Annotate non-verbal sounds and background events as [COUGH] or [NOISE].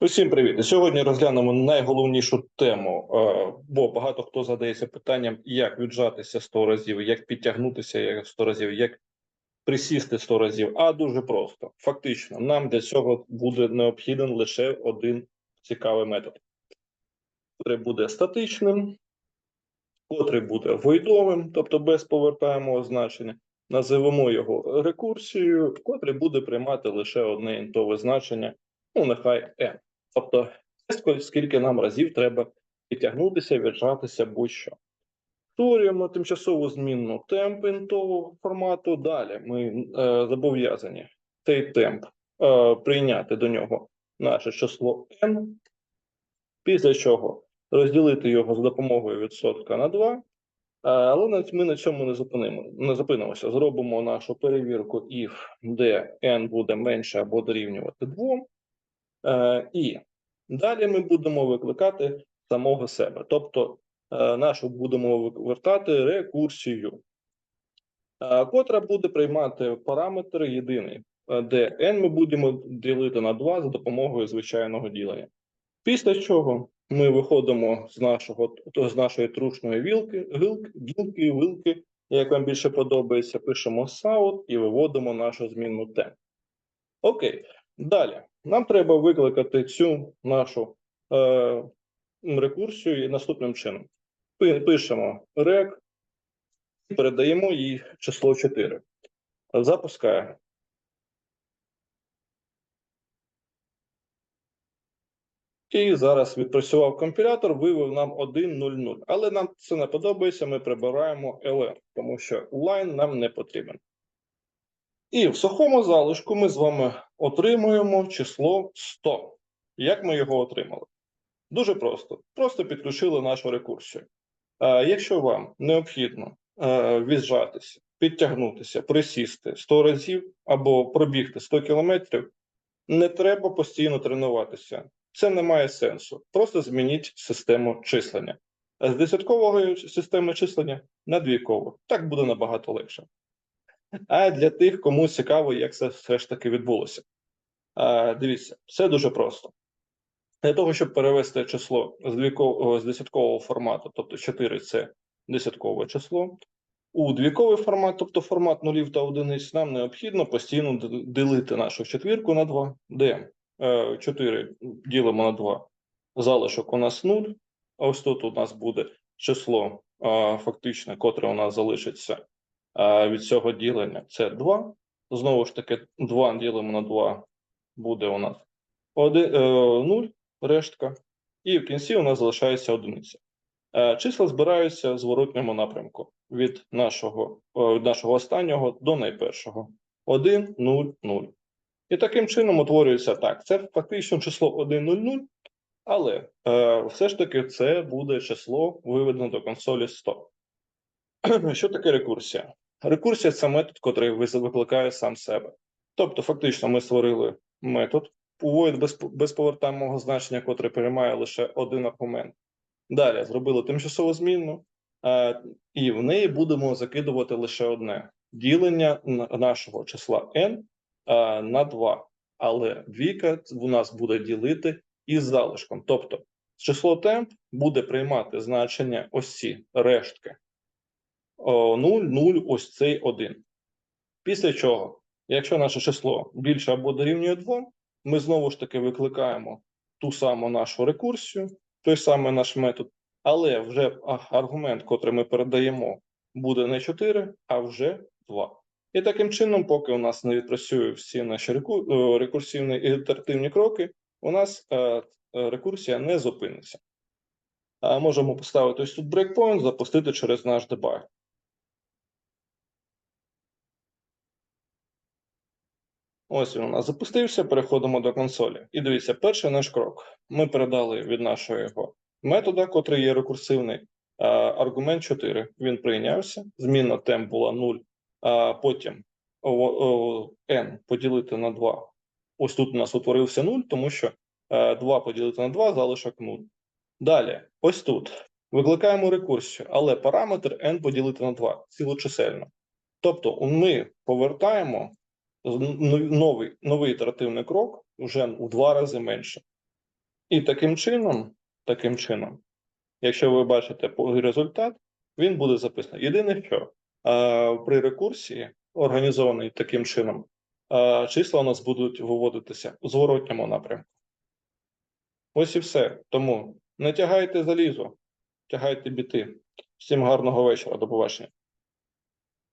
Усім привіт! Сьогодні розглянемо найголовнішу тему, е, бо багато хто задається питанням, як віджатися 100 разів, як підтягнутися як 100 разів, як присісти 100 разів. А дуже просто. Фактично, нам для цього буде необхіден лише один цікавий метод, який буде статичним, котрий буде войдовим, тобто без повертаємого значення. Називемо його рекурсією, котрий буде приймати лише одне інтове значення, ну нехай n. Тобто, це скільки нам разів треба підтягнутися, віджатися будь-що. Створюємо тимчасову змінну темп інтового формату. Далі ми е, зобов'язані цей темп е, прийняти до нього наше число n, після чого розділити його з допомогою відсотка на 2. Е, Але ми на цьому не зупинимо, не зупинимося. Зробимо нашу перевірку if, де n буде менше або дорівнювати 2. Е, І далі ми будемо викликати самого себе, тобто е, нашу будемо вертати рекурсію, е, котра буде приймати параметр єдиний, де n ми будемо ділити на 2 за допомогою звичайного ділення. Після чого ми виходимо з нашого з нашої трушної вілки, гілки, вилки, як вам більше подобається, пишемо SOUT і виводимо нашу змінну t. Окей, далі. Нам треба викликати цю нашу е, рекурсію наступним чином. Пи- Пишемо rec, передаємо їй число 4. Запускаємо. І зараз відпрацював компілятор, вивів нам 1.0.0. Але нам це не подобається, ми прибираємо ln, тому що line нам не потрібен. І в сухому залишку ми з вами отримуємо число 100. Як ми його отримали? Дуже просто. Просто підключили нашу рекурсію. Е, якщо вам необхідно е, віджатися, підтягнутися, присісти 100 разів або пробігти 100 кілометрів, не треба постійно тренуватися. Це не має сенсу. Просто змініть систему числення. З десяткової системи числення на двійкову. Так буде набагато легше. А для тих, кому цікаво, як це все ж таки відбулося. Дивіться, все дуже просто. Для того, щоб перевести число з, двійкового, з десяткового формату, тобто 4 це десяткове число, у двійковий формат, тобто формат нулів та одиниць, нам необхідно постійно ділити нашу четвірку на 2, де е, 4 ділимо на 2, залишок у нас 0, а ось тут у нас буде число е, фактичне, котре у нас залишиться від цього ділення це 2. Знову ж таки, 2 ділимо на 2 буде у нас 1, 0, рештка. І в кінці у нас залишається одиниця. Е, Числа збираються в зворотньому напрямку від нашого, е, від нашого останнього до найпершого. 1, 0, 0. І таким чином утворюється так. Це фактично число 1, 0, 0, але е, все ж таки це буде число виведено до консолі 100. [CLEARS THROAT] Що таке рекурсія? Рекурсія це метод, який викликає сам себе. Тобто, фактично, ми створили метод, увоїд без, значення, котрий приймає лише один аргумент. Далі зробили тимчасову змінну, е, і в неї будемо закидувати лише одне ділення нашого числа n е, на 2. Але двійка у нас буде ділити із залишком. Тобто, число темп буде приймати значення ось ці рештки. 0, 0, ось цей 1. Після чого, якщо наше число більше або дорівнює 2, ми знову ж таки викликаємо ту саму нашу рекурсію, той самий наш метод, але вже аргумент, котрий ми передаємо, буде не 4, а вже 2. І таким чином, поки у нас не відпрацює всі наші е, рекурсивні і ітеративні кроки, у нас е, е, рекурсія не зупиниться. Можемо поставити ось тут брейкпоінт, запустити через наш дебаг. Ось він у нас запустився. Переходимо до консолі. І дивіться, перший наш крок. Ми передали від нашого метода, котрий є рекурсивний, аргумент 4. Він прийнявся. Змінна темп була 0. А потім n поділити на 2. Ось тут у нас утворився 0, тому що е, 2 поділити на 2 залишок 0. Далі, ось тут викликаємо рекурсію, але параметр n поділити на 2 цілочисельно. Тобто ми повертаємо новий, новий ітеративний крок вже у два рази менше. І таким чином, таким чином, якщо ви бачите результат, він буде записаний. Єдине, що при рекурсії, організований таким чином, числа у нас будуть виводитися у зворотньому напрямку. Ось і все. Тому не тягайте залізо, тягайте біти. Всім гарного вечора. До побачення.